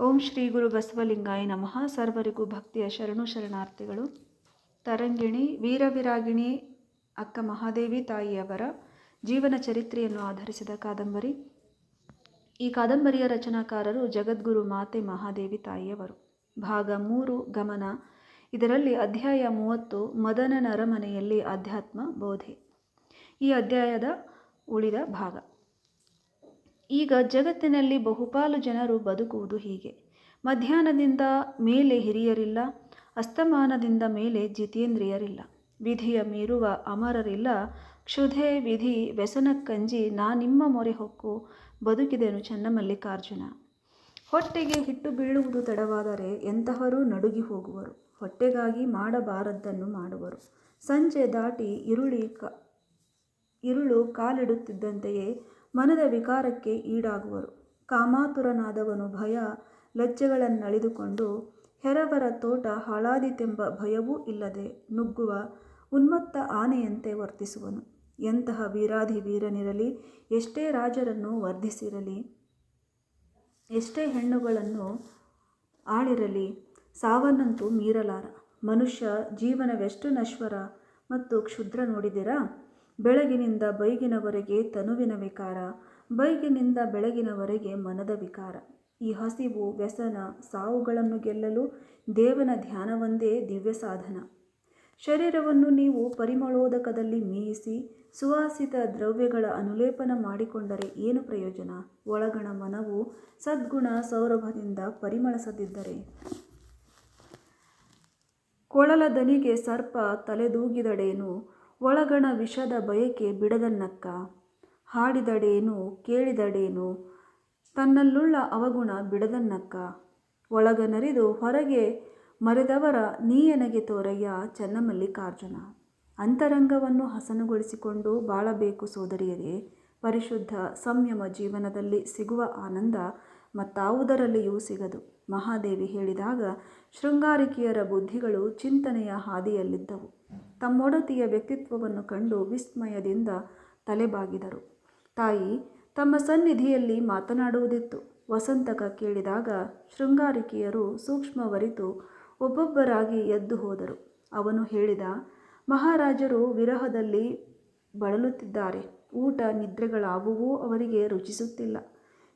ಓಂ ಶ್ರೀ ಗುರು ಬಸವಲಿಂಗಾಯ ನಮಃ. ಸರ್ವರಿಗೂ ಭಕ್ತಿಯ ಶರಣು ಶರಣಾರ್ಥಿಗಳು. ತರಂಗಿಣಿ, ವೀರವಿರಾಗಿಣಿ, ಅಕ್ಕ ಮಹಾದೇವಿ ತಾಯಿಯವರ ಜೀವನ ಚರಿತ್ರೆಯನ್ನು ಆಧರಿಸಿದ ಕಾದಂಬರಿ. ಈ ಕಾದಂಬರಿಯ ರಚನಾಕಾರರು ಜಗದ್ಗುರು ಮಾತೆ ಮಹಾದೇವಿ ತಾಯಿಯವರು. ಭಾಗ ಮೂರು, ಗಮನ. ಇದರಲ್ಲಿ ಅಧ್ಯಾಯ ಮೂವತ್ತು ಮದನ ನರಮನೆಯಲ್ಲಿ ಅಧ್ಯಾತ್ಮ ಬೋಧೆ. ಈ ಅಧ್ಯಾಯದ ಉಳಿದ ಭಾಗ. ಈಗ ಜಗತ್ತಿನಲ್ಲಿ ಬಹುಪಾಲು ಜನರು ಬದುಕುವುದು ಹೀಗೆ. ಮಧ್ಯಾಹ್ನದಿಂದ ಮೇಲೆ ಹಿರಿಯರಿಲ್ಲ, ಅಸ್ತಮಾನದಿಂದ ಮೇಲೆ ಜಿತೇಂದ್ರಿಯರಿಲ್ಲ. ವಿಧಿಯ ಮೀರುವ ಅಮರರಿಲ್ಲ, ಕ್ಷುಧೆ ವಿಧಿ ವ್ಯಸನಕ್ಕಂಜಿ ನಾ ನಿಮ್ಮ ಮೊರೆ ಹೊಕ್ಕು ಬದುಕಿದೆನು ಚನ್ನಮಲ್ಲಿಕಾರ್ಜುನ. ಹೊಟ್ಟೆಗೆ ಹಿಟ್ಟು ಬೀಳುವುದು ತಡವಾದರೆ ಎಂತಹರೂ ನಡುಗಿ ಹೋಗುವರು. ಹೊಟ್ಟೆಗಾಗಿ ಮಾಡಬಾರದ್ದನ್ನು ಮಾಡುವರು. ಸಂಜೆ ದಾಟಿ ಇರುಳಿ ಕ, ಇರುಳು ಕಾಲಿಡುತ್ತಿದ್ದಂತೆಯೇ ಮನದ ವಿಕಾರಕ್ಕೆ ಈಡಾಗುವರು. ಕಾಮಾತುರನಾದವನು ಭಯ, ಲಜ್ಜೆಗಳನ್ನಳಿದುಕೊಂಡು ಹೆರವರ ತೋಟ ಹಾಳಾದಿತೆಂಬ ಭಯವೂ ಇಲ್ಲದೆ ನುಗ್ಗುವ ಉನ್ಮತ್ತ ಆನೆಯಂತೆ ವರ್ತಿಸುವನು. ಎಂತಹ ವೀರಾಧಿ ವೀರನಿರಲಿ, ಎಷ್ಟೇ ರಾಜರನ್ನು ವರ್ಧಿಸಿರಲಿ, ಎಷ್ಟೇ ಹೆಣ್ಣುಗಳನ್ನು ಆಳಿರಲಿ, ಸಾವನ್ನಂತೂ ಮೀರಲಾರ. ಮನುಷ್ಯ ಜೀವನವೆಷ್ಟು ನಶ್ವರ ಮತ್ತು ಕ್ಷುದ್ರ ನೋಡಿದಿರಾ? ಬೆಳಗಿನಿಂದ ಬೈಗಿನವರೆಗೆ ತನುವಿನ ವಿಕಾರ, ಬೈಗಿನಿಂದ ಬೆಳಗಿನವರೆಗೆ ಮನದ ವಿಕಾರ. ಈ ಹಸಿವು, ವ್ಯಸನ, ಸಾವುಗಳನ್ನು ಗೆಲ್ಲಲು ದೇವನ ಧ್ಯಾನವೊಂದೇ ದಿವ್ಯ ಸಾಧನ. ಶರೀರವನ್ನು ನೀವು ಪರಿಮಳೋದಕದಲ್ಲಿ ಮೇಯಿಸಿ, ಸುವಾಸಿತ ದ್ರವ್ಯಗಳ ಅನುಲೇಪನ ಮಾಡಿಕೊಂಡರೆ ಏನು ಪ್ರಯೋಜನ? ಒಳಗಣ ಮನವು ಸದ್ಗುಣ ಸೌರಭದಿಂದ ಪರಿಮಳಸದಿದ್ದರೆ. ಕೊಳಲ ದನಿಗೆ ಸರ್ಪ ತಲೆದೂಗಿದಡೇನು ಒಳಗಣ ವಿಷದ ಬಯಕೆ ಬಿಡದನ್ನಕ್ಕ? ಹಾಡಿದಡೇನು, ಕೇಳಿದಡೇನು? ತನ್ನಲ್ಲುಳ್ಳ ಅವಗುಣ ಬಿಡದನ್ನಕ್ಕ? ಒಳಗನರಿದು ಹೊರಗೆ ಮರೆದವರ ನೀಯನಗೆ ತೋರಯ್ಯ ಚನ್ನಮಲ್ಲಿಕಾರ್ಜುನ. ಅಂತರಂಗವನ್ನು ಹಸನುಗೊಳಿಸಿಕೊಂಡು ಬಾಳಬೇಕು ಸೋದರಿಯರೇ, ಪರಿಶುದ್ಧ ಸಂಯಮ ಜೀವನದಲ್ಲಿ ಸಿಗುವ ಆನಂದ ಮತ್ತಾವುದರಲ್ಲಿಯೂ ಸಿಗದು. ಮಹಾದೇವಿ ಹೇಳಿದಾಗ, ಶೃಂಗಾರಿಕೆಯರ ಬುದ್ಧಿಗಳು ಚಿಂತನೆಯ ಹಾದಿಯಲ್ಲಿದ್ದವು. ತಮ್ಮೊಡತಿಯ ವ್ಯಕ್ತಿತ್ವವನ್ನು ಕಂಡು ವಿಸ್ಮಯದಿಂದ ತಲೆಬಾಗಿದರು. ತಾಯಿ ತಮ್ಮ ಸನ್ನಿಧಿಯಲ್ಲಿ ಮಾತನಾಡುವುದಿತ್ತು. ವಸಂತಕ ಕೇಳಿದಾಗ ಶೃಂಗಾರಿಕೆಯರು ಸೂಕ್ಷ್ಮವರಿತು. ಒಬ್ಬೊಬ್ಬರಾಗಿ ಎದ್ದು ಹೋದರು. ಅವನು ಹೇಳಿದ, ಮಹಾರಾಜರು ವಿರಹದಲ್ಲಿ ಬಳಲುತ್ತಿದ್ದಾರೆ. ಊಟ ನಿದ್ರೆಗಳಾವುವೂ ಅವರಿಗೆ ರುಚಿಸುತ್ತಿಲ್ಲ.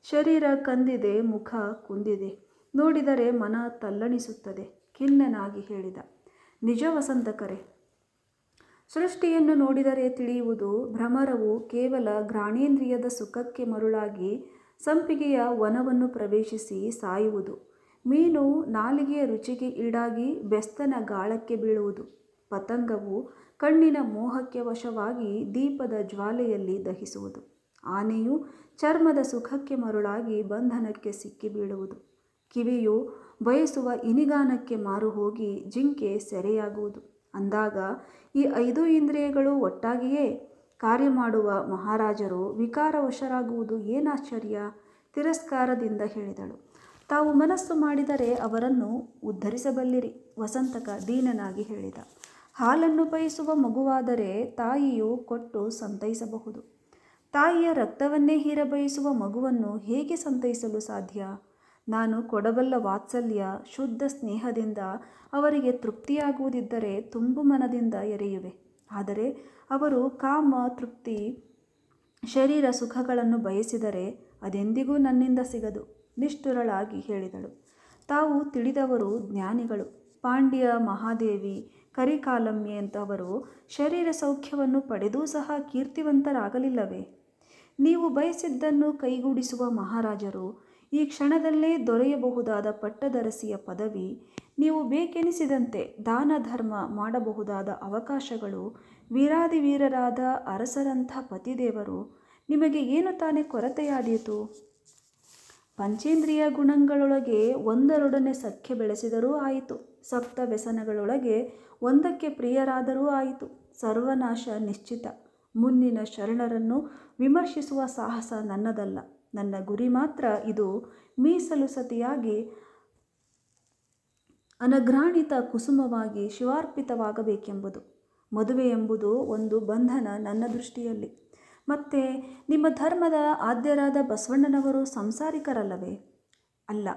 ಶರೀರ ಕಂದಿದೆ, ಮುಖ ಕುಂದಿದೆ. ನೋಡಿದರೆ ಮನ ತಲ್ಲಣಿಸುತ್ತದೆ, ಖಿನ್ನನಾಗಿ ಹೇಳಿದ. ನಿಜ ವಸಂತಕರೆ ಸೃಷ್ಟಿಯನ್ನು ನೋಡಿದರೆ ತಿಳಿಯುವುದು ಭ್ರಮರವು ಕೇವಲ ಘ್ರಾಣೇಂದ್ರಿಯದ ಸುಖಕ್ಕೆ ಮರುಳಾಗಿ ಸಂಪಿಗೆಯ ವನವನ್ನು ಪ್ರವೇಶಿಸಿ ಸಾಯುವುದು. ಮೀನು ನಾಲಿಗೆಯ ರುಚಿಗೆ ಈಡಾಗಿ ಬೆಸ್ತನ ಗಾಳಕ್ಕೆ ಬೀಳುವುದು. ಪತಂಗವು ಕಣ್ಣಿನ ಮೋಹಕ್ಕೆ ವಶವಾಗಿ ದೀಪದ ಜ್ವಾಲೆಯಲ್ಲಿ ದಹಿಸುವುದು. ಆನೆಯು ಚರ್ಮದ ಸುಖಕ್ಕೆ ಮರುಳಾಗಿ ಬಂಧನಕ್ಕೆ ಸಿಕ್ಕಿ ಬೀಳುವುದು. ಕಿವಿಯು ಬಯಸುವ ಇನಿಗಾನಕ್ಕೆ ಮಾರು ಹೋಗಿ ಜಿಂಕೆ ಸೆರೆಯಾಗುವುದು. ಅಂದಾಗ, ಈ ಐದು ಇಂದ್ರಿಯಗಳು ಒಟ್ಟಾಗಿಯೇ ಕಾರ್ಯ ಮಾಡುವ ಮಹಾರಾಜರು ವಿಕಾರವಶರಾಗುವುದು ಏನಾಶ್ಚರ್ಯ ತಿರಸ್ಕಾರದಿಂದ ಹೇಳಿದಳು. ತಾವು ಮನಸ್ಸು ಮಾಡಿದರೆ ಅವರನ್ನು ಉದ್ಧರಿಸಬಲ್ಲಿರಿ, ವಸಂತಕ ದೀನನಾಗಿ ಹೇಳಿದ. ಹಾಲನ್ನು ಬಯಸುವ ಮಗುವಾದರೆ ತಾಯಿಯು ಕೊಟ್ಟು ಸಂತೈಸಬಹುದು. ತಾಯಿಯ ರಕ್ತವನ್ನೇ ಹೀರ ಬಯಸುವ ಮಗುವನ್ನು ಹೇಗೆ ಸಂತೈಸಲು ಸಾಧ್ಯ? ನಾನು ಕೊಡಬಲ್ಲ ವಾತ್ಸಲ್ಯ ಶುದ್ಧ ಸ್ನೇಹದಿಂದ ಅವರಿಗೆ ತೃಪ್ತಿಯಾಗುವುದಿದ್ದರೆ ತುಂಬು ಮನದಿಂದ ಎರೆಯುವೆ. ಆದರೆ ಅವರು ಕಾಮ, ತೃಪ್ತಿ, ಶರೀರ ಸುಖಗಳನ್ನು ಬಯಸಿದರೆ ಅದೆಂದಿಗೂ ನನ್ನಿಂದ ಸಿಗದು, ನಿಷ್ಠುರಳಾಗಿ ಹೇಳಿದಳು. ತಾವು ತಿಳಿದವರು ಜ್ಞಾನಿಗಳು. ಪಾಂಡ್ಯ, ಮಹಾದೇವಿ, ಕರಿಕಾಲಮ್ಯ ಅಂತವರು ಶರೀರ ಸೌಖ್ಯವನ್ನು ಪಡೆದೂ ಸಹ ಕೀರ್ತಿವಂತರಾಗಲಿಲ್ಲವೇ? ನೀವು ಬಯಸಿದ್ದನ್ನು ಕೈಗೂಡಿಸುವ ಮಹಾರಾಜರು ಈ ಕ್ಷಣದಲ್ಲೇ ದೊರೆಯಬಹುದಾದ ಪಟ್ಟದರಸಿಯ ಪದವಿ, ನೀವು ಬೇಕೆನಿಸಿದಂತೆ ದಾನ ಧರ್ಮ ಮಾಡಬಹುದಾದ ಅವಕಾಶಗಳು ವೀರಾದಿ ವೀರರಾದ ಅರಸರಂಥ ಪತಿದೇವರು, ನಿಮಗೆ ಏನು ತಾನೇ ಕೊರತೆಯಾದೀತು? ಪಂಚೇಂದ್ರಿಯ ಗುಣಗಳೊಳಗೆ ಒಂದರೊಡನೆ ಸಖ್ಯ ಬೆಳೆಸಿದರೂ ಆಯಿತು. ಸಪ್ತ ವ್ಯಸನಗಳೊಳಗೆ ಒಂದಕ್ಕೆ ಪ್ರಿಯರಾದರೂ ಆಯಿತು. ಸರ್ವನಾಶ ನಿಶ್ಚಿತ. ಮುನ್ನಿನ ಶರಣರನ್ನು ವಿಮರ್ಶಿಸುವ ಸಾಹಸ ನನ್ನದಲ್ಲ. ನನ್ನ ಗುರಿ ಮಾತ್ರ ಇದು ಮೀಸಲು ಸತಿಯಾಗಿ ಅನಗ್ರಾಣಿತ ಕುಸುಮವಾಗಿ ಶಿವಾರ್ಪಿತವಾಗಬೇಕೆಂಬುದು. ಮದುವೆ ಎಂಬುದು ಒಂದು ಬಂಧನ ನನ್ನ ದೃಷ್ಟಿಯಲ್ಲಿ. ಮತ್ತೆ ನಿಮ್ಮ ಧರ್ಮದ ಆದ್ಯರಾದ ಬಸವಣ್ಣನವರು ಸಂಸಾರಿಕರಲ್ಲವೇ? ಅಲ್ಲ,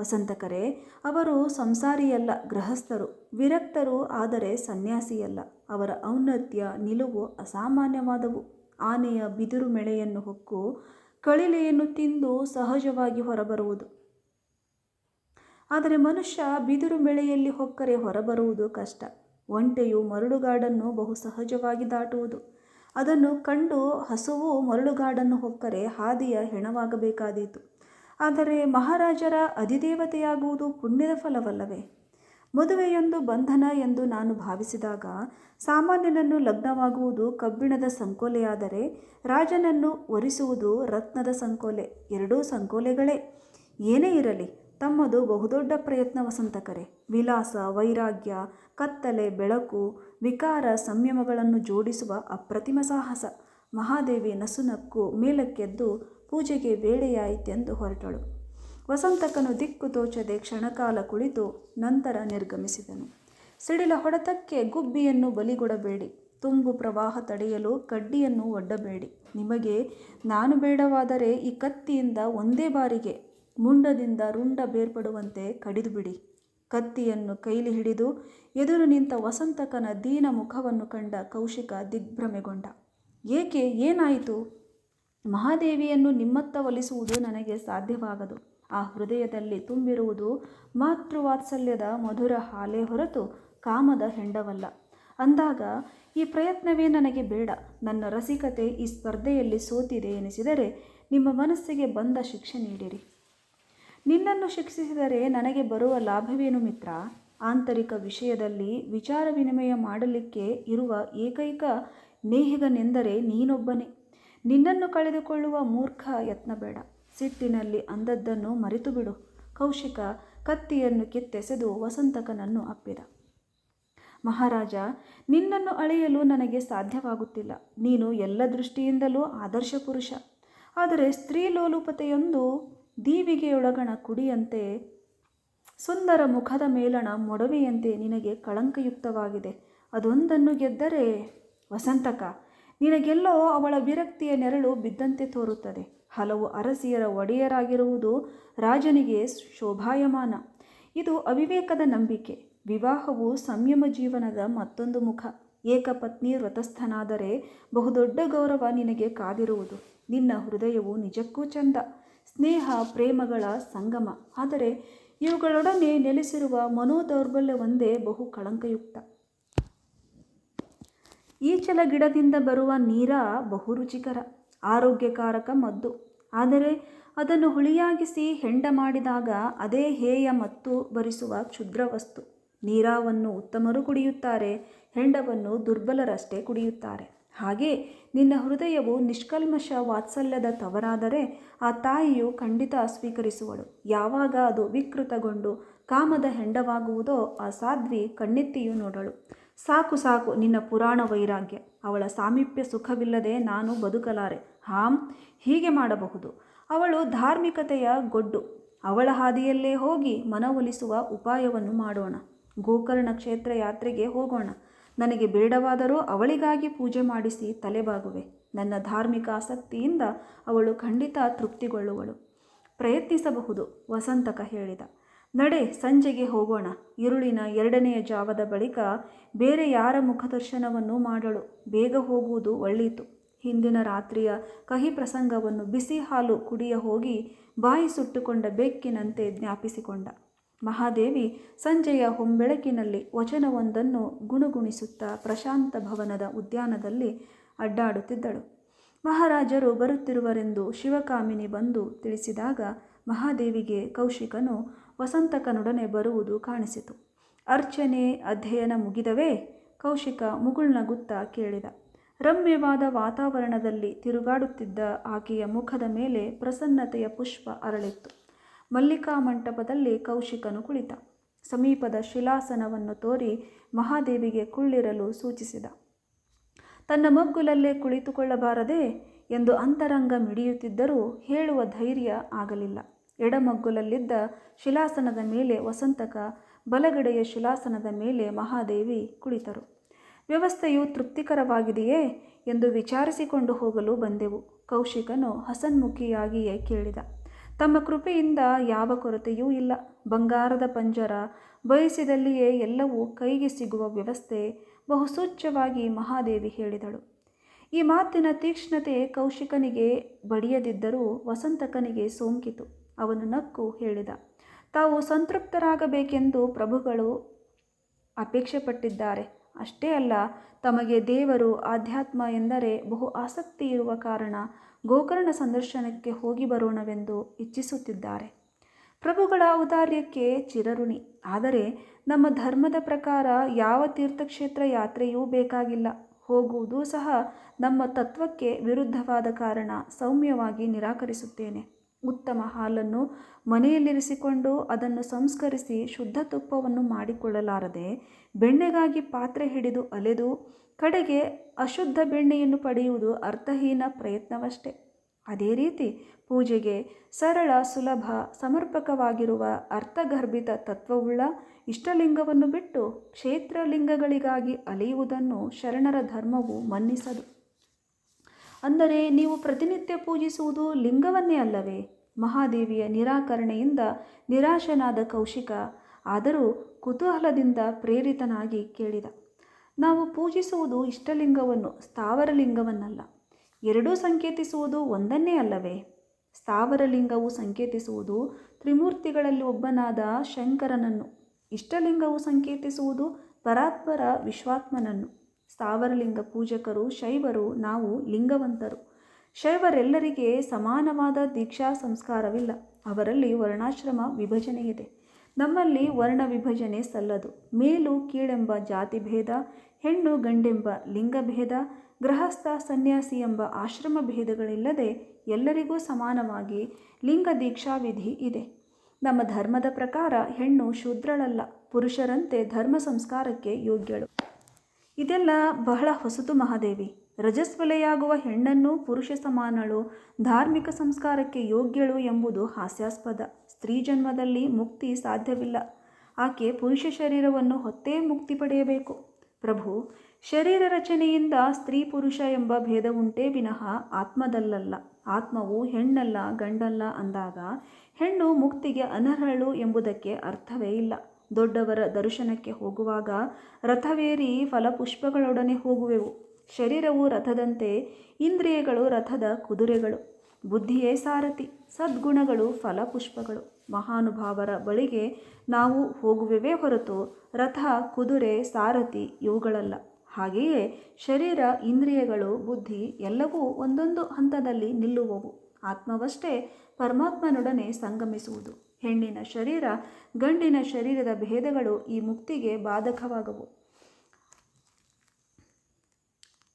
ವಸಂತಕರೇ, ಅವರು ಸಂಸಾರಿಯಲ್ಲ, ಗೃಹಸ್ಥರು. ವಿರಕ್ತರು ಆದರೆ ಸನ್ಯಾಸಿಯಲ್ಲ. ಅವರ ಔನ್ನತ್ಯ, ನಿಲುವು ಅಸಾಮಾನ್ಯವಾದವು. ಆನೆಯ ಬಿದಿರು ಮೆಳೆಯನ್ನು ಹೊಕ್ಕು ಕಳಿಲೆಯನ್ನು ತಿಂದು ಸಹಜವಾಗಿ ಹೊರಬರುವುದು. ಆದರೆ ಮನುಷ್ಯ ಬಿದಿರು ಮೆಳೆಯಲ್ಲಿ ಹೊಕ್ಕರೆ ಹೊರಬರುವುದು ಕಷ್ಟ. ಒಂಟೆಯು ಮರಳುಗಾಡನ್ನು ಬಹು ಸಹಜವಾಗಿ ದಾಟುವುದು. ಅದನ್ನು ಕಂಡು ಹಸುವು ಮರಳುಗಾಡನ್ನು ಹೊಕ್ಕರೆ ಹಾದಿಯ ಹೆಣವಾಗಬೇಕಾದೀತು. ಆದರೆ ಮಹಾರಾಜರ ಅಧಿದೇವತೆಯಾಗುವುದು ಪುಣ್ಯದ ಫಲವಲ್ಲವೇ? ಮದುವೆಯೊಂದು ಬಂಧನ ಎಂದು ನಾನು ಭಾವಿಸಿದಾಗ ಸಾಮಾನ್ಯನನ್ನು ಲಗ್ನವಾಗುವುದು ಕಬ್ಬಿಣದ ಸಂಕೋಲೆಯಾದರೆ ರಾಜನನ್ನು ಒರಿಸುವುದು ರತ್ನದ ಸಂಕೋಲೆ. ಎರಡೂ ಸಂಕೋಲೆಗಳೇ. ಏನೇ ಇರಲಿ, ತಮ್ಮದು ಬಹುದೊಡ್ಡ ಪ್ರಯತ್ನ ವಸಂತಕರೆ. ವಿಲಾಸ, ವೈರಾಗ್ಯ, ಕತ್ತಲೆ, ಬೆಳಕು, ವಿಕಾರ, ಸಂಯಮಗಳನ್ನು ಜೋಡಿಸುವ ಅಪ್ರತಿಮ ಸಾಹಸ. ಮಹಾದೇವಿ ನಸುನಕ್ಕು ಮೇಲಕ್ಕೆದ್ದು ಪೂಜೆಗೆ ವೇಳೆಯಾಯಿತೆಂದು ಹೊರಟಳು. ವಸಂತಕನು ದಿಕ್ಕು ತೋಚದೆ ಕ್ಷಣಕಾಲ ಕುಳಿತು ನಂತರ ನಿರ್ಗಮಿಸಿದನು. ಸಿಡಿಲ ಹೊಡೆತಕ್ಕೆ ಗುಬ್ಬಿಯನ್ನು ಬಲಿಗೊಡಬೇಡಿ. ತುಂಬು ಪ್ರವಾಹ ತಡೆಯಲು ಕಡ್ಡಿಯನ್ನು ಒಡ್ಡಬೇಡಿ. ನಿಮಗೆ ನಾನು ಬೇಡವಾದರೆ ಈ ಕತ್ತಿಯಿಂದ ಒಂದೇ ಬಾರಿಗೆ ಮುಂಡದಿಂದ ರುಂಡ ಬೇರ್ಪಡುವಂತೆ ಕಡಿದುಬಿಡಿ. ಕತ್ತಿಯನ್ನು ಕೈಲಿ ಹಿಡಿದು ಎದುರು ನಿಂತ ವಸಂತಕನ ದೀನ ಮುಖವನ್ನು ಕಂಡ ಕೌಶಿಕ ದಿಗ್ಭ್ರಮೆಗೊಂಡ. ಏಕೆ ಏನಾಯಿತು? ಮಹಾದೇವಿಯನ್ನು ನಿಮ್ಮತ್ತ ಒಲಿಸುವುದು ನನಗೆ ಸಾಧ್ಯವಾಗದು. ಆ ಹೃದಯದಲ್ಲಿ ತುಂಬಿರುವುದು ಮಾತೃವಾತ್ಸಲ್ಯದ ಮಧುರ ಹಾಲೇ ಹೊರತು ಕಾಮದ ಹೆಂಡವಲ್ಲ. ಅಂದಾಗ ಈ ಪ್ರಯತ್ನವೇ ನನಗೆ ಬೇಡ. ನನ್ನ ರಸಿಕತೆ ಈ ಸ್ಪರ್ಧೆಯಲ್ಲಿ ಸೋತಿದೆ ಎನಿಸಿದರೆ ನಿಮ್ಮ ಮನಸ್ಸಿಗೆ ಬಂದ ಶಿಕ್ಷೆ ನೀಡಿರಿ. ನಿನ್ನನ್ನು ಶಿಕ್ಷಿಸಿದರೆ ನನಗೆ ಬರುವ ಲಾಭವೇನು ಮಿತ್ರ? ಆಂತರಿಕ ವಿಷಯದಲ್ಲಿ ವಿಚಾರ ವಿನಿಮಯ ಮಾಡಲಿಕ್ಕೆ ಇರುವ ಏಕೈಕ ನೇಹಿಗನೆಂದರೆ ನೀನೊಬ್ಬನೇ. ನಿನ್ನನ್ನು ಕಳೆದುಕೊಳ್ಳುವ ಮೂರ್ಖ ಯತ್ನ ಬೇಡ ಸಿಟ್ಟಿನಲ್ಲಿ ಅಂದದ್ದನ್ನು ಮರೆತು ಬಿಡು ಕೌಶಿಕ ಕತ್ತಿಯನ್ನು ಕಿತ್ತೆಸೆದು ವಸಂತಕನನ್ನು ಅಪ್ಪಿದ. ಮಹಾರಾಜ, ನಿನ್ನನ್ನು ಅಳೆಯಲು ನನಗೆ ಸಾಧ್ಯವಾಗುತ್ತಿಲ್ಲ. ನೀನು ಎಲ್ಲ ದೃಷ್ಟಿಯಿಂದಲೂ ಆದರ್ಶ ಪುರುಷ. ಆದರೆ ಸ್ತ್ರೀ ಲೋಲುಪತೆಯೊಂದು ದೀವಿಗೆಯೊಳಗಣ ಕುಡಿಯಂತೆ ಸುಂದರ ಮುಖದ ಮೇಲಣ ಮೊಡವೆಯಂತೆ ನಿನಗೆ ಕಳಂಕಯುಕ್ತವಾಗಿದೆ. ಅದೊಂದನ್ನು ಗೆದ್ದರೆ ವಸಂತಕ, ನಿನಗೆಲ್ಲೋ ಅವಳ ವಿರಕ್ತಿಯ ನೆರಳು ಬಿದ್ದಂತೆ ತೋರುತ್ತದೆ. ಹಲವು ಅರಸಿಯರ ಒಡೆಯರಾಗಿರುವುದು ರಾಜನಿಗೆ ಶೋಭಾಯಮಾನ. ಇದು ಅವಿವೇಕದ ನಂಬಿಕೆ. ವಿವಾಹವು ಸಂಯಮ ಜೀವನದ ಮತ್ತೊಂದು ಮುಖ. ಏಕಪತ್ನಿ ವ್ರತಸ್ಥನಾದರೆ ಬಹುದೊಡ್ಡ ಗೌರವ ನಿನಗೆ ಕಾದಿರುವುದು. ನಿನ್ನ ಹೃದಯವು ನಿಜಕ್ಕೂ ಚಂದ. ಸ್ನೇಹ, ಪ್ರೇಮಗಳ ಸಂಗಮ. ಆದರೆ ಇವುಗಳೊಡನೆ ನೆಲೆಸಿರುವ ಮನೋದೌರ್ಬಲ್ಯವೊಂದೇ ಬಹು ಕಳಂಕಯುಕ್ತ. ಈಚಲ ಗಿಡದಿಂದ ಬರುವ ನೀರ ಬಹು ರುಚಿಕರ ಆರೋಗ್ಯಕಾರಕ ಮದ್ದು. ಆದರೆ ಅದನ್ನು ಹುಳಿಯಾಗಿಸಿ ಹೆಂಡ ಮಾಡಿದಾಗ ಅದೇ ಹೇಯ ಮತ್ತು ಬರಿಸುವ ಕ್ಷುದ್ರ ವಸ್ತು ನೀರಾವನ್ನು ಉತ್ತಮರು ಕುಡಿಯುತ್ತಾರೆ, ಹೆಂಡವನ್ನು ದುರ್ಬಲರಷ್ಟೇ ಕುಡಿಯುತ್ತಾರೆ. ಹಾಗೆ ನಿನ್ನ ಹೃದಯವು ನಿಷ್ಕಲ್ಮಶ ವಾತ್ಸಲ್ಯದ ತವರಾದರೆ ಆ ತಾಯಿಯು ಖಂಡಿತ ಸ್ವೀಕರಿಸುವಳು. ಯಾವಾಗ ಅದು ವಿಕೃತಗೊಂಡು ಕಾಮದ ಹೆಂಡವಾಗುವುದೋ ಆ ಸಾಧ್ವಿ ಕಣ್ಣೆತ್ತಿಯೂ ನೋಡಳು. ಸಾಕು ಸಾಕು ನಿನ್ನ ಪುರಾಣ ವೈರಾಗ್ಯ. ಅವಳ ಸಾಮೀಪ್ಯ ಸುಖವಿಲ್ಲದೆ ನಾನು ಬದುಕಲಾರೆ. ಹಾಂ, ಹೀಗೆ ಮಾಡಬಹುದು. ಅವಳು ಧಾರ್ಮಿಕತೆಯ ಗೊಡ್ಡು. ಅವಳ ಹಾದಿಯಲ್ಲೇ ಹೋಗಿ ಮನವೊಲಿಸುವ ಉಪಾಯವನ್ನು ಮಾಡೋಣ. ಗೋಕರ್ಣ ಕ್ಷೇತ್ರ ಯಾತ್ರೆಗೆ ಹೋಗೋಣ. ನನಗೆ ಬೇಡವಾದರೂ ಅವಳಿಗಾಗಿ ಪೂಜೆ ಮಾಡಿಸಿ ತಲೆಬಾಗುವೆ. ನನ್ನ ಧಾರ್ಮಿಕ ಆಸಕ್ತಿಯಿಂದ ಅವಳು ಖಂಡಿತ ತೃಪ್ತಿಗೊಳ್ಳುವಳು. ಪ್ರಯತ್ನಿಸಬಹುದು, ವಸಂತಕ ಹೇಳಿದ. ನಡೆ, ಸಂಜೆಗೆ ಹೋಗೋಣ. ಇರುಳಿನ ಎರಡನೆಯ ಜಾವದ ಬಳಿಕ ಬೇರೆ ಯಾರ ಮುಖದರ್ಶನವನ್ನು ಮಾಡಳು. ಬೇಗ ಹೋಗುವುದು ಒಳ್ಳೆಯಿತು ಹಿಂದಿನ ರಾತ್ರಿಯ ಕಹಿ ಪ್ರಸಂಗವನ್ನು ಬಿಸಿ ಹಾಲು ಕುಡಿಯ ಹೋಗಿ ಬಾಯಿ ಸುಟ್ಟುಕೊಂಡ ಬೆಕ್ಕಿನಂತೆ ಜ್ಞಾಪಿಸಿಕೊಂಡ. ಮಹಾದೇವಿ ಸಂಜೆಯ ಹೊಂಬೆಳಕಿನಲ್ಲಿ ವಚನವೊಂದನ್ನು ಗುಣಗುಣಿಸುತ್ತಾ ಪ್ರಶಾಂತ ಭವನದ ಉದ್ಯಾನದಲ್ಲಿ ಅಡ್ಡಾಡುತ್ತಿದ್ದಳು. ಮಹಾರಾಜರು ಬರುತ್ತಿರುವರೆಂದು ಶಿವಕಾಮಿನಿ ಬಂದು ತಿಳಿಸಿದಾಗ ಮಹಾದೇವಿಗೆ ಕೌಶಿಕನು ವಸಂತಕನೊಡನೆ ಬರುವುದು ಕಾಣಿಸಿತು. ಅರ್ಚನೆ ಅಧ್ಯಯನ ಮುಗಿದವೇ ಕೌಶಿಕ ಮುಗುಳ್ನಗುತ್ತಾ ಕೇಳಿದ. ರಮ್ಯವಾದ ವಾತಾವರಣದಲ್ಲಿ ತಿರುಗಾಡುತ್ತಿದ್ದ ಆಕೆಯ ಮುಖದ ಮೇಲೆ ಪ್ರಸನ್ನತೆಯ ಪುಷ್ಪ ಅರಳಿತ್ತು. ಮಲ್ಲಿಕಾ ಮಂಟಪದಲ್ಲಿ ಕೌಶಿಕನು ಕುಳಿತ. ಸಮೀಪದ ಶಿಲಾಸನವನ್ನು ತೋರಿ ಮಹಾದೇವಿಗೆ ಕುಳ್ಳಿರಲು ಸೂಚಿಸಿದ. ತನ್ನ ಮಗ್ಗುಲಲ್ಲೇ ಕುಳಿತುಕೊಳ್ಳಬಾರದೆ ಎಂದು ಅಂತರಂಗ ಮಿಡಿಯುತ್ತಿದ್ದರೂ ಹೇಳುವ ಧೈರ್ಯ ಆಗಲಿಲ್ಲ. ಎಡಮಗ್ಗುಲಲ್ಲಿದ್ದ ಶಿಲಾಸನದ ಮೇಲೆ ವಸಂತಕ, ಬಲಗಡೆಯ ಶಿಲಾಸನದ ಮೇಲೆ ಮಹಾದೇವಿ ಕುಳಿತರು. ವ್ಯವಸ್ಥೆಯು ತೃಪ್ತಿಕರವಾಗಿದೆಯೇ ಎಂದು ವಿಚಾರಿಸಿಕೊಂಡು ಹೋಗಲು ಬಂದೆವು. ಕೌಶಿಕನು ಹಸನ್ಮುಖಿಯಾಗಿಯೇ ಕೇಳಿದ, ತಮ್ಮ ಕೃಪೆಯಿಂದ ಯಾವ ಕೊರತೆಯೂ ಇಲ್ಲ. ಬಂಗಾರದ ಪಂಜರ ಬಯಸಿದಲ್ಲಿಯೇ ಎಲ್ಲವೂ ಕೈಗೆ ಸಿಗುವ ವ್ಯವಸ್ಥೆ ಬಹುಸೂಚ್ಯವಾಗಿ ಮಹಾದೇವಿ ಹೇಳಿದಳು. ಈ ಮಾತಿನ ತೀಕ್ಷ್ಣತೆ ಕೌಶಿಕನಿಗೆ ಬಡಿಯದಿದ್ದರೂ ವಸಂತಕನಿಗೆ ಸೋಂಕಿತು. ಅವನು ನಕ್ಕು ಹೇಳಿದ. ತಾವು ಸಂತೃಪ್ತರಾಗಬೇಕೆಂದು ಪ್ರಭುಗಳು ಅಪೇಕ್ಷೆ ಪಟ್ಟಿದ್ದಾರೆ ಅಷ್ಟೇ ಅಲ್ಲ, ತಮಗೆ ದೇವರು ಆಧ್ಯಾತ್ಮ ಎಂದರೆ ಬಹು ಆಸಕ್ತಿ ಇರುವ ಕಾರಣ ಗೋಕರ್ಣ ಸಂದರ್ಶನಕ್ಕೆ ಹೋಗಿ ಬರೋಣವೆಂದು ಇಚ್ಛಿಸುತ್ತಿದ್ದಾರೆ. ಪ್ರಭುಗಳ ಔದಾರ್ಯಕ್ಕೆ ಚಿರಋಣಿ. ಆದರೆ ನಮ್ಮ ಧರ್ಮದ ಪ್ರಕಾರ ಯಾವ ತೀರ್ಥಕ್ಷೇತ್ರ ಯಾತ್ರೆಯೂ ಬೇಕಾಗಿಲ್ಲ. ಹೋಗುವುದೂ ಸಹ ನಮ್ಮ ತತ್ವಕ್ಕೆ ವಿರುದ್ಧವಾದ ಕಾರಣ ಸೌಮ್ಯವಾಗಿ ನಿರಾಕರಿಸುತ್ತೇನೆ. ಉತ್ತಮ ಹಾಲನ್ನು ಮನೆಯಲ್ಲಿರಿಸಿಕೊಂಡು ಅದನ್ನು ಸಂಸ್ಕರಿಸಿ ಶುದ್ಧ ತುಪ್ಪವನ್ನು ಮಾಡಿಕೊಳ್ಳಲಾರದೆ ಬೆಣ್ಣೆಗಾಗಿ ಪಾತ್ರೆ ಹಿಡಿದು ಅಲೆದು ಕಡೆಗೆ ಅಶುದ್ಧ ಬೆಣ್ಣೆಯನ್ನು ಪಡೆಯುವುದು ಅರ್ಥಹೀನ ಪ್ರಯತ್ನವಷ್ಟೇ. ಅದೇ ರೀತಿ ಪೂಜೆಗೆ ಸರಳ, ಸುಲಭ, ಸಮರ್ಪಕವಾಗಿರುವ ಅರ್ಥಗರ್ಭಿತ ತತ್ವವುಳ್ಳ ಇಷ್ಟಲಿಂಗವನ್ನು ಬಿಟ್ಟು ಕ್ಷೇತ್ರಲಿಂಗಗಳಿಗಾಗಿ ಅಲೆಯುವುದನ್ನು ಶರಣರ ಧರ್ಮವು ಮನ್ನಿಸದು. ಅಂದರೆ ನೀವು ಪ್ರತಿನಿತ್ಯ ಪೂಜಿಸುವುದು ಲಿಂಗವನ್ನೇ ಅಲ್ಲವೇ? ಮಹಾದೇವಿಯ ನಿರಾಕರಣೆಯಿಂದ ನಿರಾಶನಾದ ಕೌಶಿಕ ಆದರೂ ಕುತೂಹಲದಿಂದ ಪ್ರೇರಿತನಾಗಿ ಕೇಳಿದ. ನಾವು ಪೂಜಿಸುವುದು ಇಷ್ಟಲಿಂಗವನ್ನು, ಸ್ಥಾವರಲಿಂಗವನ್ನಲ್ಲ. ಎರಡೂ ಸಂಕೇತಿಸುವುದು ಒಂದನ್ನೇ ಅಲ್ಲವೇ? ಸ್ಥಾವರಲಿಂಗವು ಸಂಕೇತಿಸುವುದು ತ್ರಿಮೂರ್ತಿಗಳಲ್ಲಿ ಒಬ್ಬನಾದ ಶಂಕರನನ್ನು. ಇಷ್ಟಲಿಂಗವು ಸಂಕೇತಿಸುವುದು ಪರಾತ್ಪರ ವಿಶ್ವಾತ್ಮನನ್ನು. ಸ್ಥಾವರಲಿಂಗ ಪೂಜಕರು, ಶೈವರು, ನಾವು ಲಿಂಗವಂತರು. ಶೈವರೆಲ್ಲರಿಗೆ ಸಮಾನವಾದ ದೀಕ್ಷಾ ಸಂಸ್ಕಾರವಿಲ್ಲ. ಅವರಲ್ಲಿ ವರ್ಣಾಶ್ರಮ ವಿಭಜನೆ ಇದೆ ನಮ್ಮಲ್ಲಿ ವರ್ಣ ವಿಭಜನೆ ಸಲ್ಲದು. ಮೇಲು, ಕೀಳೆಂಬ ಜಾತಿ ಭೇದ, ಹೆಣ್ಣು, ಗಂಡೆಂಬ ಲಿಂಗಭೇದ ಗೃಹಸ್ಥ, ಸನ್ಯಾಸಿ ಎಂಬ ಆಶ್ರಮ ಭೇದಗಳಿಲ್ಲದೆ ಎಲ್ಲರಿಗೂ ಸಮಾನವಾಗಿ ಲಿಂಗ ದೀಕ್ಷಾವಿಧಿ ಇದೆ. ನಮ್ಮ ಧರ್ಮದ ಪ್ರಕಾರ ಹೆಣ್ಣು ಶೂದ್ರಳಲ್ಲ. ಪುರುಷರಂತೆ ಧರ್ಮ ಸಂಸ್ಕಾರಕ್ಕೆ ಯೋಗ್ಯಳು. ಇದೆಲ್ಲ ಬಹಳ ಹೊಸತು ಮಹಾದೇವಿ. ರಜಸ್ವಲೆಯಾಗುವ ಹೆಣ್ಣನ್ನು ಪುರುಷ ಸಮಾನಳು, ಧಾರ್ಮಿಕ ಸಂಸ್ಕಾರಕ್ಕೆ ಯೋಗ್ಯಳು ಎಂಬುದು ಹಾಸ್ಯಾಸ್ಪದ. ಸ್ತ್ರೀ ಜನ್ಮದಲ್ಲಿ ಮುಕ್ತಿ ಸಾಧ್ಯವಿಲ್ಲ. ಆಕೆ ಪುರುಷ ಶರೀರವನ್ನು ಹೊತ್ತೇ ಮುಕ್ತಿ ಪಡೆಯಬೇಕು. ಪ್ರಭು, ಶರೀರ ರಚನೆಯಿಂದ ಸ್ತ್ರೀ ಪುರುಷ ಎಂಬ ಭೇದವುಂಟೇ ವಿನಃ ಆತ್ಮದಲ್ಲಲ್ಲ. ಆತ್ಮವು ಹೆಣ್ಣಲ್ಲ ಗಂಡಲ್ಲ ಅಂದಾಗ ಹೆಣ್ಣು ಮುಕ್ತಿಗೆ ಅನರ್ಹಳು ಎಂಬುದಕ್ಕೆ ಅರ್ಥವೇ ಇಲ್ಲ. ದೊಡ್ಡವರ ದರ್ಶನಕ್ಕೆ ಹೋಗುವಾಗ ರಥವೇರಿ ಫಲಪುಷ್ಪಗಳೊಡನೆ ಹೋಗುವೆವು. ಶರೀರವು ರಥದಂತೆ, ಇಂದ್ರಿಯಗಳು ರಥದ ಕುದುರೆಗಳು. ಬುದ್ಧಿಯೇ ಸಾರಥಿ, ಸದ್ಗುಣಗಳು ಫಲಪುಷ್ಪಗಳು. ಮಹಾನುಭಾವರ ಬಳಿಗೆ ನಾವು ಹೋಗುವೆವೇ ಹೊರತು ರಥ, ಕುದುರೆ, ಸಾರಥಿ ಇವುಗಳಲ್ಲ. ಹಾಗೆಯೇ ಶರೀರ, ಇಂದ್ರಿಯಗಳು, ಬುದ್ಧಿ ಎಲ್ಲವೂ ಒಂದೊಂದು ಹಂತದಲ್ಲಿ ನಿಲ್ಲುವವು. ಆತ್ಮವಷ್ಟೇ ಪರಮಾತ್ಮನೊಡನೆ ಸಂಗಮಿಸುವುದು. ಹೆಣ್ಣಿನ ಶರೀರ, ಗಂಡಿನ ಶರೀರದ ಭೇದಗಳು ಈ ಮುಕ್ತಿಗೆ ಬಾಧಕವಾಗವು.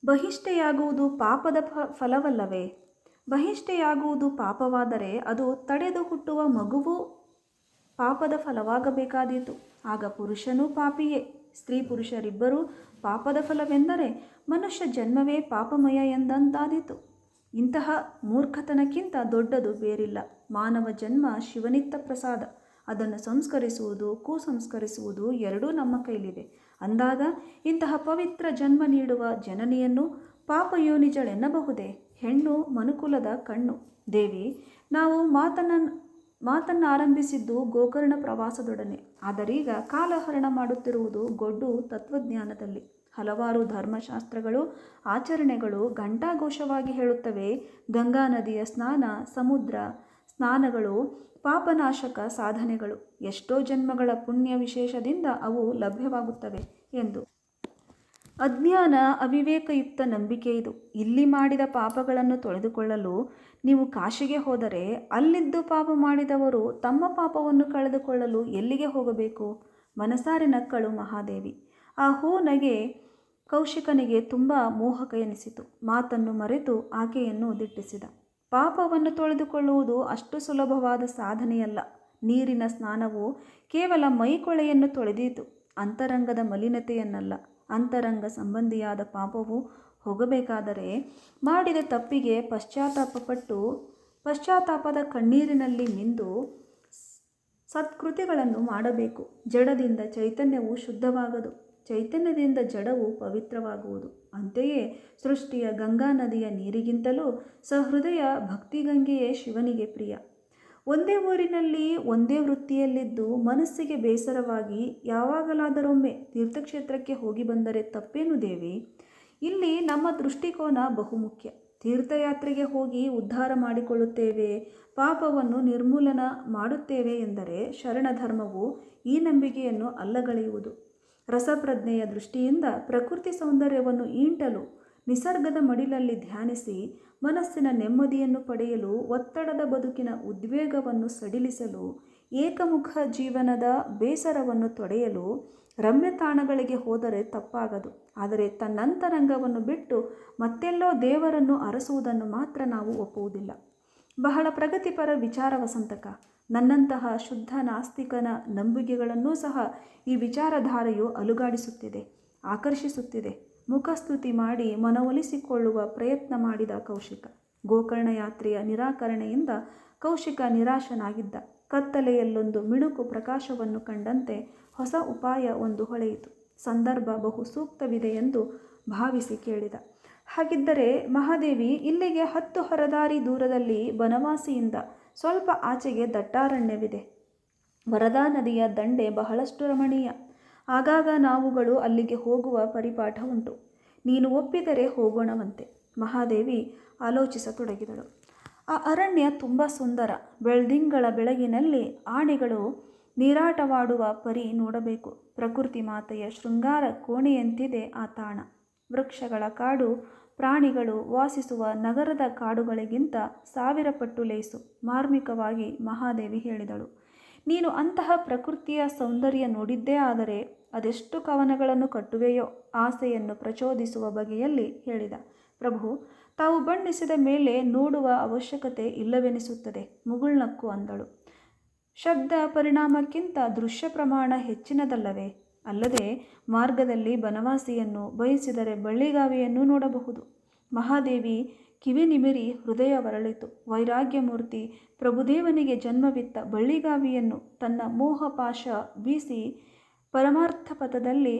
ಬಹಿಷ್ಠೆಯಾಗುವುದು ಪಾಪದ ಫಲವಲ್ಲವೇ? ಬಹಿಷ್ಠೆಯಾಗುವುದು ಪಾಪವಾದರೆ ಅದು ತಡೆದು ಹುಟ್ಟುವ ಮಗುವು ಪಾಪದ ಫಲವಾಗಬೇಕಾದೀತು. ಆಗ ಪುರುಷನೂ ಪಾಪಿಯೇ. ಸ್ತ್ರೀ ಪುರುಷರಿಬ್ಬರೂ ಪಾಪದ ಫಲವೆಂದರೆ ಮನುಷ್ಯ ಜನ್ಮವೇ ಪಾಪಮಯ ಎಂದಂತಾದೀತು. ಇಂತಹ ಮೂರ್ಖತನಕ್ಕಿಂತ ದೊಡ್ಡದು ಬೇರಿಲ್ಲ. ಮಾನವ ಜನ್ಮ ಶಿವನಿತ್ತ ಪ್ರಸಾದ. ಅದನ್ನು ಸಂಸ್ಕರಿಸುವುದು, ಕುಸಂಸ್ಕರಿಸುವುದು ಎರಡೂ ನಮ್ಮ ಕೈಲಿದೆ. ಅಂದಾಗ ಇಂತಹ ಪವಿತ್ರ ಜನ್ಮ ನೀಡುವ ಜನನಿಯನ್ನು ಪಾಪಯೋನಿಜಳೆನ್ನಬಹುದೇ? ಹೆಣ್ಣು ಮನುಕುಲದ ಕಣ್ಣು. ದೇವಿ, ನಾವು ಮಾತನ್ನ, ಮಾತನ್ನಾರಂಭಿಸಿದ್ದು ಗೋಕರ್ಣ ಪ್ರವಾಸದೊಡನೆ. ಆದರೀಗ ಕಾಲಹರಣ ಮಾಡುತ್ತಿರುವುದು ಗೊಡ್ಡು ತತ್ವಜ್ಞಾನದಲ್ಲಿ. ಹಲವಾರು ಧರ್ಮಶಾಸ್ತ್ರಗಳು, ಆಚರಣೆಗಳು ಘಂಟಾಘೋಷವಾಗಿ ಹೇಳುತ್ತವೆ. ಗಂಗಾ ನದಿಯ ಸ್ನಾನ, ಸಮುದ್ರ ಸ್ನಾನಗಳು ಪಾಪನಾಶಕ ಸಾಧನೆಗಳು. ಎಷ್ಟೋ ಜನ್ಮಗಳ ಪುಣ್ಯ ವಿಶೇಷದಿಂದ ಅವು ಲಭ್ಯವಾಗುತ್ತವೆ ಎಂದು. ಅಜ್ಞಾನ ಅವಿವೇಕಯುಕ್ತ ನಂಬಿಕೆ ಇದು. ಇಲ್ಲಿ ಮಾಡಿದ ಪಾಪಗಳನ್ನು ತೊಳೆದುಕೊಳ್ಳಲು ನೀವು ಕಾಶಿಗೆ ಹೋದರೆ ಅಲ್ಲಿದ್ದು ಪಾಪ ಮಾಡಿದವರು ತಮ್ಮ ಪಾಪವನ್ನು ಕಳೆದುಕೊಳ್ಳಲು ಎಲ್ಲಿಗೆ ಹೋಗಬೇಕು? ಮನಸಾರೆ ನಕ್ಕಳು ಮಹಾದೇವಿ. ಆ ಹೂ ನಗೆ ಕೌಶಿಕನಿಗೆ ತುಂಬ ಮೋಹಕ ಎನಿಸಿತು. ಮಾತನ್ನು ಮರೆತು ಆಕೆಯನ್ನು ದಿಟ್ಟಿಸಿದ. ಪಾಪವನ್ನು ತೊಳೆದುಕೊಳ್ಳುವುದು ಅಷ್ಟು ಸುಲಭವಾದ ಸಾಧನೆಯಲ್ಲ. ನೀರಿನ ಸ್ನಾನವು ಕೇವಲ ಮೈಕೊಳೆಯನ್ನು ತೊಳೆದೀತು. ಅಂತರಂಗದ ಮಲಿನತೆಯನ್ನಲ್ಲ. ಅಂತರಂಗ ಸಂಬಂಧಿಯಾದ ಪಾಪವು ಹೋಗಬೇಕಾದರೆ ಮಾಡಿದ ತಪ್ಪಿಗೆ ಪಶ್ಚಾತ್ತಾಪಪಟ್ಟು ಪಶ್ಚಾತ್ತಾಪದ ಕಣ್ಣೀರಿನಲ್ಲಿ ಮಿಂದು ಸತ್ಕೃತಿಗಳನ್ನು ಮಾಡಬೇಕು. ಜಡದಿಂದ ಚೈತನ್ಯವು ಶುದ್ಧವಾಗದು. ಚೈತನ್ಯದಿಂದ ಜಡವು ಪವಿತ್ರವಾಗುವುದು. ಅಂತೆಯೇ ಸೃಷ್ಟಿಯ ಗಂಗಾ ನದಿಯ ನೀರಿಗಿಂತಲೂ ಸಹೃದಯ ಭಕ್ತಿಗಂಗೆಯೇ ಶಿವನಿಗೆ ಪ್ರಿಯ. ಒಂದೇ ಊರಿನಲ್ಲಿ ಒಂದೇ ವೃತ್ತಿಯಲ್ಲಿದ್ದು ಮನಸ್ಸಿಗೆ ಬೇಸರವಾಗಿ ಯಾವಾಗಲಾದರೊಮ್ಮೆ ತೀರ್ಥಕ್ಷೇತ್ರಕ್ಕೆ ಹೋಗಿ ಬಂದರೆ ತಪ್ಪೇನು ದೇವಿ? ಇಲ್ಲಿ ನಮ್ಮ ದೃಷ್ಟಿಕೋನ ಬಹುಮುಖ್ಯ. ತೀರ್ಥಯಾತ್ರೆಗೆ ಹೋಗಿ ಉದ್ಧಾರ ಮಾಡಿಕೊಳ್ಳುತ್ತೇವೆ, ಪಾಪವನ್ನು ನಿರ್ಮೂಲನ ಮಾಡುತ್ತೇವೆ ಎಂದರೆ ಶರಣಧರ್ಮವು ಈ ನಂಬಿಕೆಯನ್ನು ಅಲ್ಲಗಳೆಯುವುದು. ರಸಪ್ರಜ್ಞೆಯ ದೃಷ್ಟಿಯಿಂದ ಪ್ರಕೃತಿ ಸೌಂದರ್ಯವನ್ನು ಈಂಟಲು, ನಿಸರ್ಗದ ಮಡಿಲಲ್ಲಿ ಧ್ಯಾನಿಸಿ, ಮನಸ್ಸಿನ ನೆಮ್ಮದಿಯನ್ನು ಪಡೆಯಲು, ಒತ್ತಡದ ಬದುಕಿನ ಉದ್ವೇಗವನ್ನು ಸಡಿಲಿಸಲು, ಏಕಮುಖ ಜೀವನದ ಬೇಸರವನ್ನು ತೊಡೆಯಲು ರಮ್ಯ ತಾಣಗಳಿಗೆ ಹೋದರೆ ತಪ್ಪಾಗದು. ಆದರೆ ತನ್ನಂತರಂಗವನ್ನು ಬಿಟ್ಟು ಮತ್ತೆಲ್ಲೋ ದೇವರನ್ನು ಅರಸುವುದನ್ನು ಮಾತ್ರ ನಾವು ಒಪ್ಪುವುದಿಲ್ಲ. ಬಹಳ ಪ್ರಗತಿಪರ ವಿಚಾರ ವಸಂತಕ. ನನ್ನಂತಹ ಶುದ್ಧ ನಾಸ್ತಿಕನ ನಂಬಿಕೆಗಳನ್ನೂ ಸಹ ಈ ವಿಚಾರಧಾರೆಯು ಅಲುಗಾಡಿಸುತ್ತಿದೆ, ಆಕರ್ಷಿಸುತ್ತಿದೆ. ಮುಖಸ್ತುತಿ ಮಾಡಿ ಮನವೊಲಿಸಿಕೊಳ್ಳುವ ಪ್ರಯತ್ನ ಮಾಡಿದ ಕೌಶಿಕ. ಗೋಕರ್ಣ ಯಾತ್ರೆಯ ನಿರಾಕರಣೆಯಿಂದ ಕೌಶಿಕ ನಿರಾಶನಾಗಿದ್ದ. ಕತ್ತಲೆಯಲ್ಲೊಂದು ಮಿಣುಕು ಪ್ರಕಾಶವನ್ನು ಕಂಡಂತೆ ಹೊಸ ಉಪಾಯ ಒಂದು ಹೊಳೆಯಿತು. ಸಂದರ್ಭ ಬಹು ಸೂಕ್ತವಿದೆ ಎಂದು ಭಾವಿಸಿ ಕೇಳಿದ. ಹಾಗಿದ್ದರೆ ಮಹಾದೇವಿ ಇಲ್ಲಿಗೆ ಹತ್ತು ಹೊರದಾರಿ ದೂರದಲ್ಲಿ ಬನವಾಸಿಯಿಂದ ಸ್ವಲ್ಪ ಆಚೆಗೆ ದಟ್ಟಾರಣ್ಯವಿದೆ. ವರದಾ ನದಿಯ ದಂಡೆ ಬಹಳಷ್ಟು ರಮಣೀಯ. ಆಗಾಗ ನಾವುಗಳು ಅಲ್ಲಿಗೆ ಹೋಗುವ ಪರಿಪಾಠ ಉಂಟು. ನೀನು ಒಪ್ಪಿದರೆ ಹೋಗೋಣವಂತೆ. ಮಹಾದೇವಿ ಆಲೋಚಿಸತೊಡಗಿದಳು. ಆ ಅರಣ್ಯ ತುಂಬ ಸುಂದರ. ಬೆಳ್ದಿಂಗಳ ಬೆಳಗಿನಲ್ಲಿ ಆನೆಗಳು ನೀರಾಟವಾಡುವ ಪರಿ ನೋಡಬೇಕು. ಪ್ರಕೃತಿ ಮಾತೆಯ ಶೃಂಗಾರ ಕೋಣೆಯಂತಿದೆ ಆ ತಾಣ. ವೃಕ್ಷಗಳ ಕಾಡು ಪ್ರಾಣಿಗಳು ವಾಸಿಸುವ ನಗರದ ಕಾಡುಗಳಿಗಿಂತ ಸಾವಿರ ಪಟ್ಟು ಲೇಸು, ಮಾರ್ಮಿಕವಾಗಿ ಮಹಾದೇವಿ ಹೇಳಿದಳು. ನೀನು ಅಂತಹ ಪ್ರಕೃತಿಯ ಸೌಂದರ್ಯ ನೋಡಿದ್ದೇ ಆದರೆ ಅದೆಷ್ಟು ಕವನಗಳನ್ನು ಕಟ್ಟುವೆಯೋ ಆಸೆಯನ್ನು ಪ್ರಚೋದಿಸುವ ಬಗೆಯಲ್ಲಿ ಹೇಳಿದ. ಪ್ರಭು, ತಾವು ಬಣ್ಣಿಸಿದ ಮೇಲೆ ನೋಡುವ ಅವಶ್ಯಕತೆ ಇಲ್ಲವೆನಿಸುತ್ತದೆ, ಮುಗುಳ್ನಕ್ಕು ಅಂದಳು. ಶಬ್ದ ಪರಿಣಾಮಕ್ಕಿಂತ ದೃಶ್ಯ ಪ್ರಮಾಣ ಹೆಚ್ಚಿನದಲ್ಲವೇ? ಅಲ್ಲದೆ ಮಾರ್ಗದಲ್ಲಿ ಬನವಾಸಿಯನ್ನು ಬಯಸಿದರೆ ಬಳ್ಳಿಗಾವಿಯನ್ನು ನೋಡಬಹುದು. ಮಹಾದೇವಿ ಕಿವಿ ನಿಮಿರಿ ಹೃದಯ ವರಳಿತು ವೈರಾಗ್ಯಮೂರ್ತಿ ಪ್ರಭುದೇವನಿಗೆ ಜನ್ಮವಿತ್ತ ಬಳ್ಳಿಗಾವಿಯನ್ನು ತನ್ನ ಮೋಹಪಾಶ ಬೀಸಿ ಪರಮಾರ್ಥ ಪಥದಲ್ಲಿ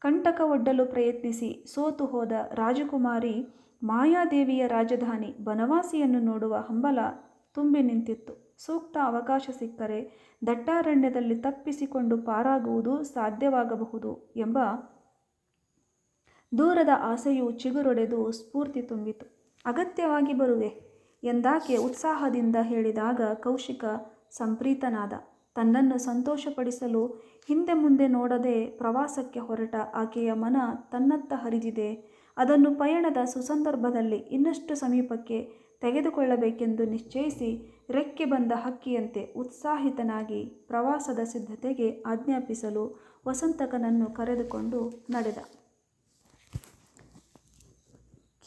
ಕಂಟಕ ಒಡ್ಡಲು ಪ್ರಯತ್ನಿಸಿ ಸೋತು ಹೋದ ರಾಜಕುಮಾರಿ ಮಾಯಾದೇವಿಯ ರಾಜಧಾನಿ ಬನವಾಸಿಯನ್ನು ನೋಡುವ ಹಂಬಲ ತುಂಬಿ ನಿಂತಿತ್ತು. ಸೂಕ್ತ ಅವಕಾಶ ಸಿಕ್ಕರೆ ದಟ್ಟಾರಣ್ಯದಲ್ಲಿ ತಪ್ಪಿಸಿಕೊಂಡು ಪಾರಾಗುವುದು ಸಾಧ್ಯವಾಗಬಹುದು ಎಂಬ ದೂರದ ಆಸೆಯು ಚಿಗುರೊಡೆದು ಸ್ಫೂರ್ತಿ ತುಂಬಿತು. ಅಗತ್ಯವಾಗಿ ಬರುವೆ ಎಂದಾಕೆ ಉತ್ಸಾಹದಿಂದ ಹೇಳಿದಾಗ ಕೌಶಿಕ ಸಂಪ್ರೀತನಾದ. ತನ್ನನ್ನು ಸಂತೋಷಪಡಿಸಲು ಹಿಂದೆ ಮುಂದೆ ನೋಡದೆ ಪ್ರವಾಸಕ್ಕೆ ಹೊರಟ ಆಕೆಯ ಮನ ತನ್ನತ್ತ ಹರಿದಿದೆ. ಅದನ್ನು ಪಯಣದ ಸುಸಂದರ್ಭದಲ್ಲಿ ಇನ್ನಷ್ಟು ಸಮೀಪಕ್ಕೆ ತೆಗೆದುಕೊಳ್ಳಬೇಕೆಂದು ನಿಶ್ಚಯಿಸಿ ರೆಕ್ಕೆ ಬಂದ ಹಕ್ಕಿಯಂತೆ ಉತ್ಸಾಹಿತನಾಗಿ ಪ್ರವಾಸದ ಸಿದ್ಧತೆಗೆ ಆಜ್ಞಾಪಿಸಲು ವಸಂತಕನನ್ನು ಕರೆದುಕೊಂಡು ನಡೆದ.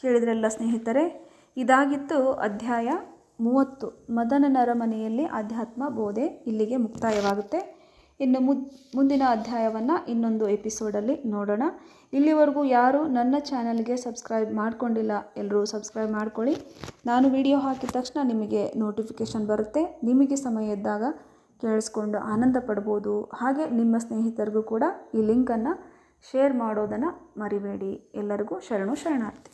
ಕೇಳಿದ್ರೆಲ್ಲ ಸ್ನೇಹಿತರೆ, ಇದಾಗಿತ್ತು ಅಧ್ಯಾಯ ಮೂವತ್ತು. ಮದನನರ ಮನೆಯಲ್ಲಿ ಆಧ್ಯಾತ್ಮ ಬೋಧೆ ಇಲ್ಲಿಗೆ ಮುಕ್ತಾಯವಾಗುತ್ತೆ. ಇನ್ನು ಮುದ್, ಮುಂದಿನ ಅಧ್ಯಾಯವನ್ನು ಇನ್ನೊಂದು ಎಪಿಸೋಡಲ್ಲಿ ನೋಡೋಣ. ಇಲ್ಲಿವರೆಗೂ ಯಾರು ನನ್ನ ಚಾನಲ್ಗೆ ಸಬ್ಸ್ಕ್ರೈಬ್ ಮಾಡ್ಕೊಂಡಿಲ್ಲ ಎಲ್ಲರೂ ಸಬ್ಸ್ಕ್ರೈಬ್ ಮಾಡ್ಕೊಳ್ಳಿ. ನಾನು ವಿಡಿಯೋ ಹಾಕಿದ ತಕ್ಷಣ ನಿಮಗೆ ನೋಟಿಫಿಕೇಷನ್ ಬರುತ್ತೆ. ನಿಮಗೆ ಸಮಯ ಇದ್ದಾಗ ಕೇಳಿಸ್ಕೊಂಡು ಆನಂದ ಪಡ್ಬೋದು. ಹಾಗೆ ನಿಮ್ಮ ಸ್ನೇಹಿತರಿಗೂ ಕೂಡ ಈ ಲಿಂಕನ್ನು ಶೇರ್ ಮಾಡೋದನ್ನು ಮರಿಬೇಡಿ. ಎಲ್ಲರಿಗೂ ಶರಣು ಶರಣಾರ್ಥಿ.